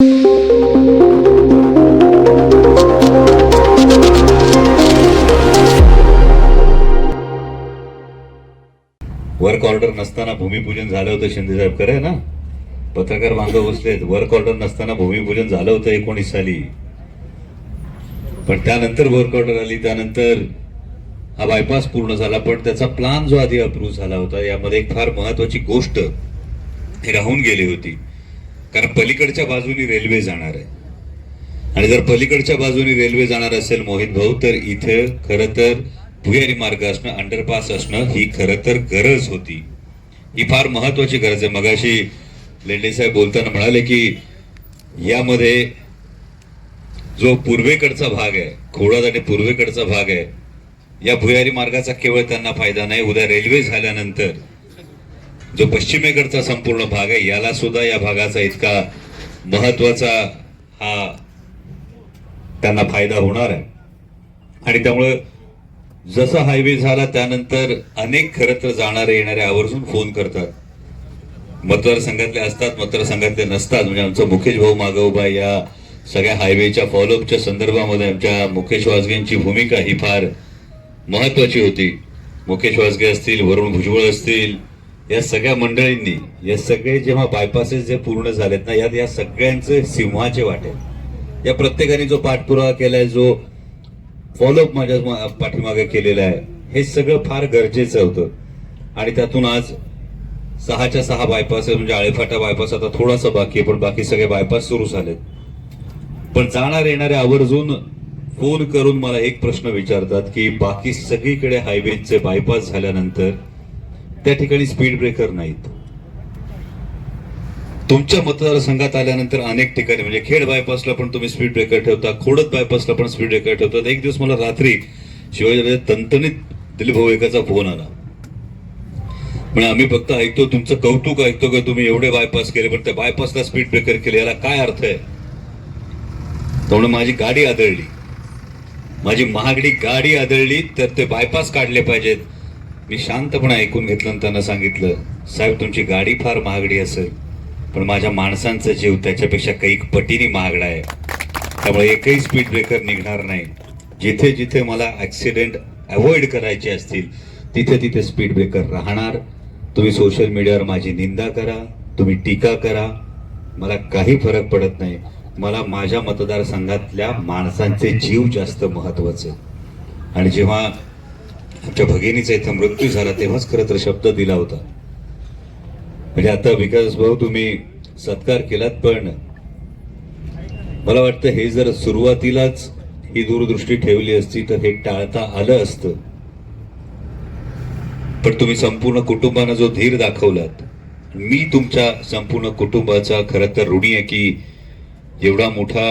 Work order नसताना भूमिपूजन झालं होतं शिंदे साहेब खरं ना? पत्रकार बांधव बसलेत वर्क ऑर्डर नसताना भूमिपूजन झालं होतं एकोणीस साली. पण त्यानंतर वर्क ऑर्डर आली त्यानंतर हा बायपास पूर्ण झाला पण त्याचा प्लान जो आधी अप्रूव्ह झाला होता यामध्ये एक फार महत्वाची गोष्ट ही राहून गेली होती. कारण पलीकडच्या बाजूनी रेल्वे जाणार आहे. आणि जर पलीकडच्या बाजूनी रेल्वे जाणार असेल मोहित भाऊ तर इथे खरं तर भुयारी मार्ग असणं अंडरपास असणं ही खरं तर गरज होती. ही फार महत्वाची गरज आहे. मगाशी लेंडे साहेब बोलताना म्हणाले की यामध्ये जो पूर्वेकडचा भाग आहे खोडात आणि पूर्वेकडचा भाग आहे या भुयारी मार्गाचा केवळ त्यांना फायदा नाही. उद्या रेल्वे झाल्यानंतर जो पश्चिमेकडचा संपूर्ण भाग आहे याला सुद्धा या भागाचा इतका महत्त्वाचा हा त्यांना फायदा होणार आहे. आणि त्यामुळं जसा हायवे झाला त्यानंतर अनेक खरं तर जाणारे येणारे आवर्जून फोन करतात. मतदारसंघातले असतात मतदारसंघातले नसतात. म्हणजे आमचं मुकेश भाऊ मागं उभा या सगळ्या हायवेच्या फॉलोअपच्या संदर्भामध्ये आमच्या मुकेश वाजगेंची भूमिका ही फार महत्वाची होती. मुकेश वासगे असतील वरुण भुजबळ असतील या सगळ्या मंडळींनी या सगळे जेव्हा बायपासेस जे पूर्ण झालेत ना यात या सगळ्यांचे सिंहाचे वाटे या प्रत्येकाने जो पाठपुरावा केलाय जो फॉलोअप माझ्या पाठीमागे केलेला आहे हे सगळं फार गरजेचं होतं. आणि त्यातून आज सहाच्या सहा बायपास म्हणजे आळेफाटा बायपास आता थोडासा बाकी आहे पण बाकी सगळे बायपास सुरू झालेत. पण जाणार येणारे आवर्जून फोन करून मला एक प्रश्न विचारतात की बाकी सगळीकडे हायवेचे बायपास झाल्यानंतर त्या ठिकाणी स्पीड ब्रेकर नाहीत. तुमच्या मतदारसंघात आल्यानंतर अनेक ठिकाणी म्हणजे खेड बायपासला पण तुम्ही स्पीड ब्रेकर ठेवता खोडत बायपासला पण स्पीड ब्रेकर ठेवतात. एक दिवस मला रात्री शिवाजी तंतनीत दिलीप भाऊ एकाचा फोन आला. म्हणजे आम्ही फक्त ऐकतो तुमचं कौतुक ऐकतो का? तुम्ही एवढे बायपास केले पण त्या बायपासला स्पीड ब्रेकर केले. याला काय अर्थ आहे? त्यामुळे माझी गाडी आदळली. माझी महागडी गाडी आदळली तर ते बायपास काढले पाहिजेत. मी शांतपणे ऐकून घेतलं त्यांना सांगितलं साहेब तुमची गाडी फार महागडी असेल पण माझ्या माणसांचा जीव त्याच्यापेक्षा काही पटीने महागडा आहे. त्यामुळे एकही स्पीड ब्रेकर निघणार नाही. जिथे जिथे मला ॲक्सिडेंट अवॉइड करायचे असतील तिथे तिथे स्पीड ब्रेकर राहणार. तुम्ही सोशल मीडियावर माझी निंदा करा तुम्ही टीका करा. मला काही फरक पडत नाही. मला माझ्या मतदारसंघातल्या माणसांचे जीव जास्त महत्त्वाचे आणि जेव्हा आमच्या भगिनीचा इथं मृत्यू झाला तेव्हाच खरं तर शब्द दिला होता. म्हणजे आता विकास भाऊ तुम्ही सत्कार केलात पण मला वाटतं हे जर सुरुवातीलाच ही दूरदृष्टी ठेवली असती तर हे टाळता आलं असतं. पण तुम्ही संपूर्ण कुटुंबानं जो धीर दाखवलात मी तुमच्या संपूर्ण कुटुंबाचा खरं तर ऋणी आहे की एवढा मोठा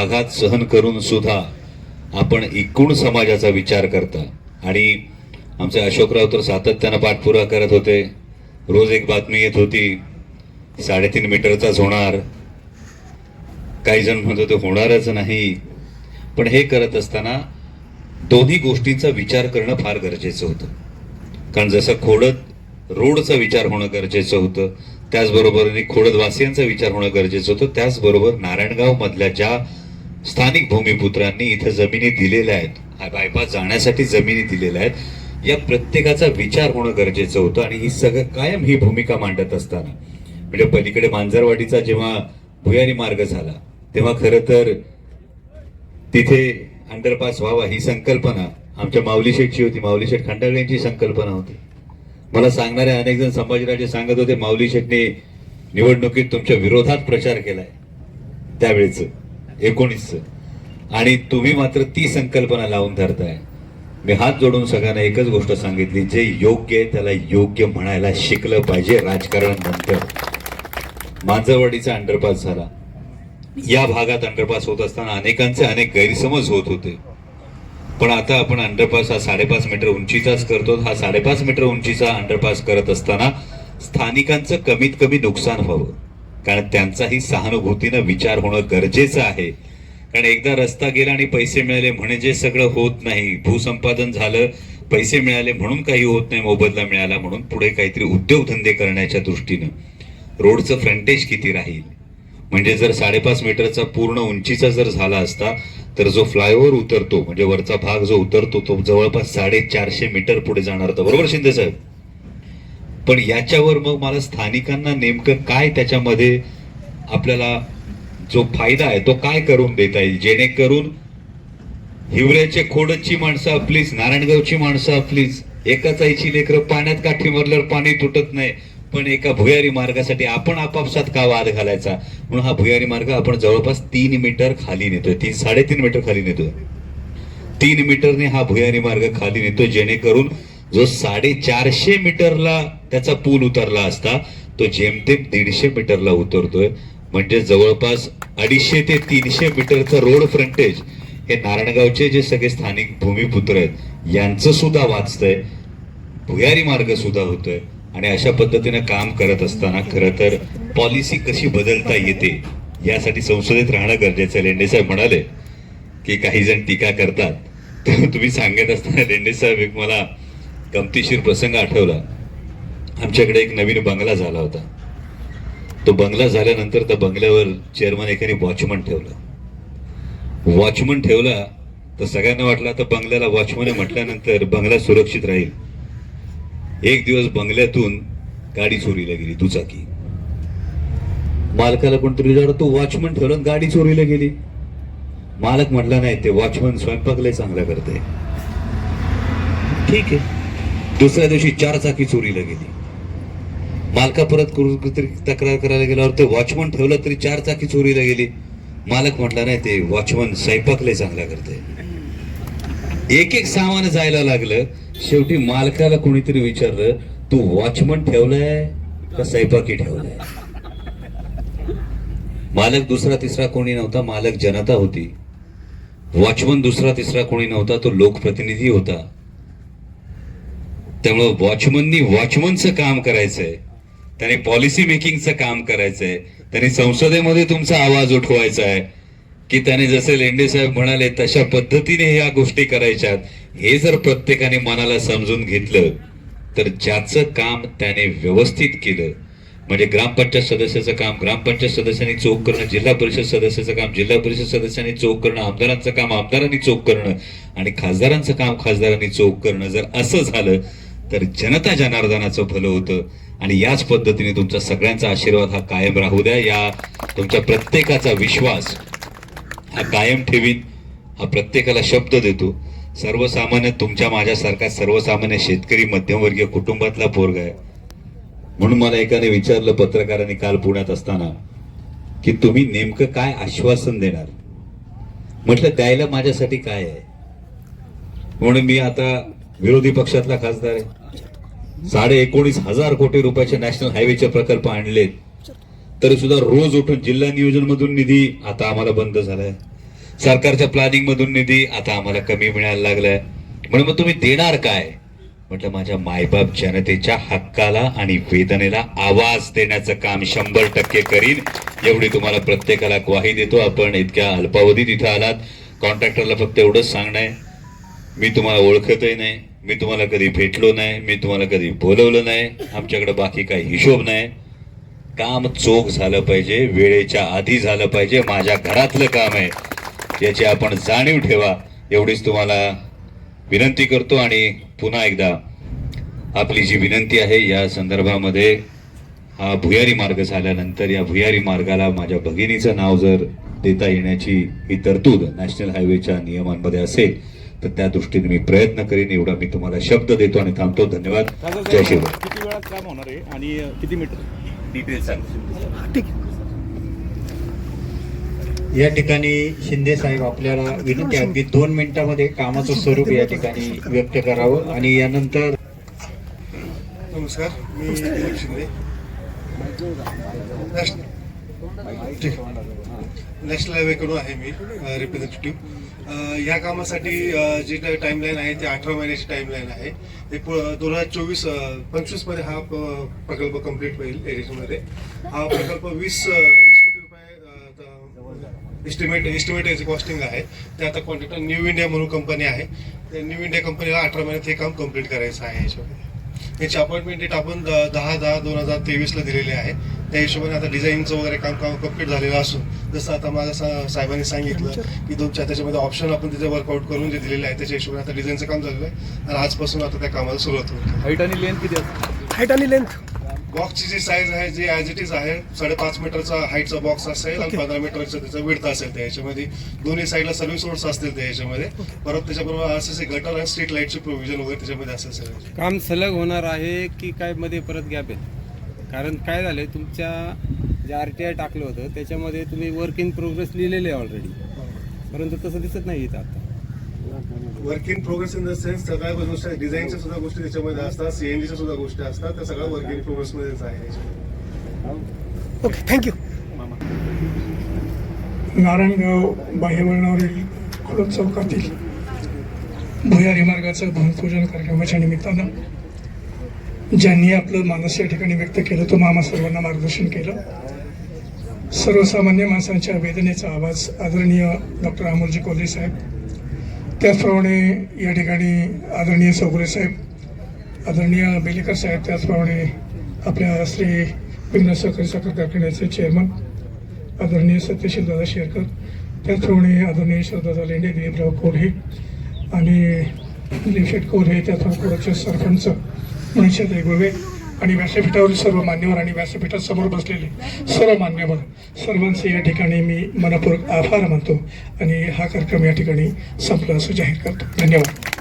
आघात सहन करून सुद्धा आपण एकूण समाजाचा विचार करता. आणि आमचे अशोकराव तर सातत्यानं पाठपुरा करत होते. रोज एक बातमी येत होती साडेतीन मीटरचाच होणार काही जण म्हणत होते होणारच नाही. पण हे करत असताना दोन्ही गोष्टींचा विचार करणं फार गरजेचं होतं. कारण जसं खोडत रोडचा विचार होणं गरजेचं होतं त्याचबरोबर खोडदवासियांचा विचार होणं गरजेचं होतं त्याचबरोबर नारायणगावमधल्या ज्या स्थानिक भूमिपुत्रांनी इथं जमिनी दिलेल्या आहेत बायपास जाण्यासाठी जमिनी दिलेल्या आहेत. या प्रत्येकाचा विचार होणं गरजेचं होतं आणि ही सगळं कायम ही भूमिका मांडत असताना. म्हणजे पलीकडे मांजरवाडीचा जेव्हा भुयारी मार्ग झाला तेव्हा खरं तर तिथे अंडरपास व्हावा ही संकल्पना आमच्या माऊली शेठची होती. माऊली शेठ खंडागळे यांची संकल्पना होती. मला सांगणारे अनेक जण संभाजीराजे सांगत होते माऊली शेठने निवडणुकीत तुमच्या विरोधात प्रचार केलाय. त्यावेळेच एकोणीसच. आणि तुम्ही मात्र ती संकल्पना लावून धरताय. मी हात जोडून सगळ्यांना एकच गोष्ट सांगितली जे योग्य आहे त्याला योग्य म्हणायला शिकलं पाहिजे राजकारण नंतर मांजरवाडीचा अंडरपास झाला. या भागात अंडरपास होत असताना अनेकांचे अनेक गैरसमज होत होते. पण आता आपण अंडरपास हा साडेपाच मीटर उंचीचाच करतो. हा साडेपाच मीटर उंचीचा अंडरपास करत असताना स्थानिकांचं कमीत कमी नुकसान व्हावं. कारण त्यांचाही सहानुभूतीनं विचार होणं गरजेचं आहे. कारण एकदा रस्ता गेला आणि पैसे मिळाले म्हणजे सगळं होत नाही. भूसंपादन झालं पैसे मिळाले म्हणून काही होत नाही मोबदला मिळाला म्हणून पुढे काहीतरी उद्योगधंदे करण्याच्या दृष्टीनं. रोडचं फ्रंटेज किती राहील? म्हणजे जर साडेपाच मीटरचा पूर्ण उंचीचा जर झाला असता तर जो फ्लायओव्हर उतरतो म्हणजे वरचा भाग जो उतरतो तो जवळपास साडेचारशे मीटर पुढे जाणार होता. बरोबर शिंदे साहेब? पण याच्यावर मग मला स्थानिकांना नेमकं काय त्याच्यामध्ये आपल्याला जो फायदा आहे तो काय करून देता येईल? जेणेकरून हिवऱ्याचे खोडची माणसं आपलीच नारायणगावची माणसं आपलीच एकाच आईची लेकरं पाण्यात काठी मारल्यावर पाणी तुटत नाही पण एका भुयारी मार्गासाठी आपण आपापसात का वाद घालायचा? म्हणून हा भुयारी मार्ग आपण जवळपास तीन मीटर खाली नेतोय तीन साडेतीन मीटर खाली नेतोय. तीन मीटरने हा भुयारी मार्ग खाली नेतोय जेणेकरून जो साडेचारशे मीटरला त्याचा पूल उतरला असता तो जेमतेम दीडशे मीटरला उतरतोय. म्हणजे जवळपास अडीचशे ते तीनशे मीटरचं रोड फ्रंटेज हे नारायणगावचे जे सगळे स्थानिक भूमिपुत्र आहेत यांचं सुद्धा वाचतंय भुयारी मार्ग सुद्धा होतोय. आणि अशा पद्धतीनं काम करत असताना खरं तर पॉलिसी कशी बदलता येते यासाठी संसदेत राहणं गरजेचं आहे. लेंडे साहेब म्हणाले की काही जण टीका करतात. तर तुम्ही सांगत असताना लेंडे साहेब एक मला गमतीशीर प्रसंग आठवला. आमच्याकडे एक नवीन बंगला झाला होता. तो बंगला झाल्यानंतर त्या बंगल्यावर चेअरमन एकाने वॉचमन ठेवला. वॉचमन ठेवला तर सगळ्यांना वाटलं आता बंगल्याला वॉचमन म्हटल्यानंतर बंगला सुरक्षित राहील. एक दिवस बंगल्यातून गाडी चोरीला गेली दुचाकी. मालकाला कोणतरी विचारलं तू वॉचमन ठेवला गाडी चोरीला गेली. मालक म्हटला नाही ते वॉचमन स्वयंपाक लय चांगला करते ठीक आहे. दुसऱ्या दिवशी चार चाकी चोरीला गेली. मालका परत करून कुठेतरी तक्रार करायला गेल्यावर ते वॉचमन ठेवलं तरी चार चाकी चोरीला गेली. मालक म्हटला नाही ते वॉचमन स्वयंपाकले चांगला करते. एक एक सामान जायला लागलं. शेवटी मालकाला कोणीतरी विचारलं तू वॉचमन ठेवलाय का स्वयंपाकी ठेवलाय? मालक दुसरा तिसरा कोणी नव्हता. मालक जनता होती. वॉचमन दुसरा तिसरा कोणी नव्हता. तो लोकप्रतिनिधी होता. त्यामुळं वॉचमननी वॉचमनचं काम करायचंय. त्याने पॉलिसी मेकिंगचं काम करायचंय. त्याने संसदेमध्ये तुमचा आवाज उठवायचा आहे की त्याने जसे लेंडे साहेब म्हणाले तशा पद्धतीने या गोष्टी करायच्यात. हे जर प्रत्येकाने मनाला समजून घेतलं तर ज्याचं काम त्याने व्यवस्थित केलं म्हणजे ग्रामपंचायत सदस्याचं काम ग्रामपंचायत सदस्यांनी चोख करणं जिल्हा परिषद सदस्याचं काम जिल्हा परिषद सदस्यांनी चोख करणं आमदारांचं काम आमदारांनी चोख करणं आणि खासदारांचं काम खासदारांनी चोख करणं जर असं झालं तर जनता जनार्दनाचं भलं होतं. आणि याच पद्धतीने तुमचा सगळ्यांचा आशीर्वाद हा कायम राहू द्या. या तुमच्या प्रत्येकाचा विश्वास हा कायम ठेवीन हा प्रत्येकाला शब्द देतो. सर्वसामान्य तुमच्या माझ्यासारखा सर्वसामान्य शेतकरी मध्यमवर्गीय कुटुंबातला पोरगा आहे. म्हणून मला एकाने विचारलं पत्रकारांनी काल पुण्यात असताना की तुम्ही नेमकं काय आश्वासन देणार? म्हटलं द्यायला माझ्यासाठी काय आहे? म्हणून मी आता विरोधी पक्षातला खासदार आहे. साडे एकोणीस हजार कोटी रुपयाचे नॅशनल हायवेचे प्रकल्प आणलेत. तरी सुद्धा रोज उठून जिल्हा नियोजन मधून निधी आता आम्हाला बंद झालाय. सरकारच्या प्लॅनिंग मधून निधी आता आम्हाला कमी मिळायला लागलाय. म्हणून मग तुम्ही देणार काय? म्हटलं माझ्या मायबाप जनतेच्या हक्काला आणि वेदनेला आवाज देण्याचं काम शंभर टक्के करीन. एवढी तुम्हाला प्रत्येकाला ग्वाही देतो. आपण इतक्या अल्पावधीत इथं आलात. कॉन्ट्रॅक्टरला फक्त एवढंच सांगणं आहे. मी तुम्हाला ओळखतही नाही. मी तुम्हाला कधी भेटलो नाही मी तुम्हाला कधी बोलवलं नाही आमच्याकडे बाकी काही हिशोब नाही. काम चोख झालं पाहिजे वेळेच्या आधी झालं पाहिजे माझ्या घरातलं काम आहे याची आपण जाणीव ठेवा. एवढीच तुम्हाला विनंती करतो आणि पुन्हा एकदा आपली जी विनंती आहे या संदर्भामध्ये हा भुयारी मार्ग झाल्यानंतर या भुयारी मार्गाला माझ्या भगिनीचं नाव जर देता येण्याची ही तरतूद नॅशनल हायवेच्या नियमांमध्ये असेल तर त्या दृष्टीने मी प्रयत्न करीन एवढा मी तुम्हाला शब्द देतो आणि थांबतो. धन्यवाद. जय शिवराय किती वेळात काम होणार आहे आणि किती मीटर? डिटेल सांग या ठिकाणी शिंदे साहेब आपल्याला विनंती आहे अगदी दोन मिनिटामध्ये कामाचं स्वरूप या ठिकाणी व्यक्त करावं आणि यानंतर नमस्कार मी दिलीप शिंदे. ठीक. नॅशनल हायवेकडून आहे मी रिप्रेझेंटेटिव्ह. या कामासाठी जे जी टाईमलाईन आहे ती अठरा महिन्याची टाईमलाईन आहे. ते दोन हजार चोवीस पंचवीसमध्ये हा प्रकल्प कंप्लीट होईल एरियामध्ये हा प्रकल्प वीस वीस कोटी रुपये एस्टिमेट एस्टिमेट याची कॉस्टिंग आहे. ते आता कॉन्ट्रॅक्टर न्यू इंडिया म्हणून कंपनी आहे. त्या न्यू इंडिया कंपनीला अठरा महिन्यात हे काम कंप्लीट करायचं आहे याच्यामध्ये. याची अपॉइंटमेंट डेट आपण दहा दहा दोन हजार तेवीसला दिलेली आहे. त्या हिशोबाने आता डिझाईनचं वगैरे काम काम कंप्लीट झालेलं असून जसं आता माझ्या सा- साहेबांनी सांगितलं की दोनच्या त्याच्यामध्ये ऑप्शन आपण तिथे वर्कआउट करून जे दिलेले आहे त्याच्या हिशोबाने आता डिझाईनचं काम झालेलं आहे. आणि आजपासून आता त्या कामाला सुरुवात होते हाईट आणि लेंथ किती हाईट आणि लेंथ बॉक्सची जी साईज आहे जी ॲज इट इज आहे साडेपाच मीटरचा हाईटचा बॉक्स असेल आणि पंधरा मीटरचा त्याचा विडता असेल त्या याच्यामध्ये. दोन्ही साईडला सर्व्हिस रोड्स असतील त्या याच्यामध्ये. परत त्याच्याबरोबर असे गटर आणि स्ट्रीट लाईटचे प्रोव्हिजन वगैरे त्याच्यामध्ये असेल काम सलग होणार आहे की काय मध्ये परत गॅप आहे? कारण काय झालंय तुमच्या जे आर टी आय टाकलं होतं त्याच्यामध्ये तुम्ही वर्क इन प्रोग्रेस लिहिलेले आहे ऑलरेडी परंतु तसं दिसत नाही इथं आता. Work in progress in the sense सगळ्या गोष्टी डिझाईनच्या सुद्धा गोष्टी त्याच्यामध्ये असतात सीएनजीच्या सुद्धा गोष्टी असतात त्या सगळ्या वर्क इन प्रोग्रेस मध्येच आहे. ओके थँक्यू नारायणगाव बाह्यवळणावरील खोलत चौकातील भुयारी मार्गाचं भूमिपूजन कार्यक्रमाच्या निमित्तानं ज्यांनी आपलं मानस या ठिकाणी व्यक्त केलं तो मामा सर्वांना मार्गदर्शन केलं. सर्वसामान्य माणसांच्या वेदनेचा आवाज आदरणीय डॉक्टर अमोलजी कोल्हे साहेब त्याचप्रमाणे या ठिकाणी आदरणीय चौगुले साहेब आदरणीय बेलेकर साहेब त्याचप्रमाणे आपल्या श्री विघ्न सहकारी साखर कारखान्याचे चेअरमन आदरणीय सत्यशील दादा शेरकर त्याचप्रमाणे आदरणीय श्रद्धादा लेंडे दिलीपराव कोल्हे आणि दिलीपशेठ कोल्हे त्याचप्रमाणे सरपंच मनीषा वेगवेगळे आणि व्यासपीठावरील सर्व मान्यवर आणि व्यासपीठात समोर बसलेले सर्व मान्यवर सर्वांचे या ठिकाणी मी मनपूर्वक आभार मानतो आणि हा कार्यक्रम या ठिकाणी संपला असं जाहीर करतो. धन्यवाद.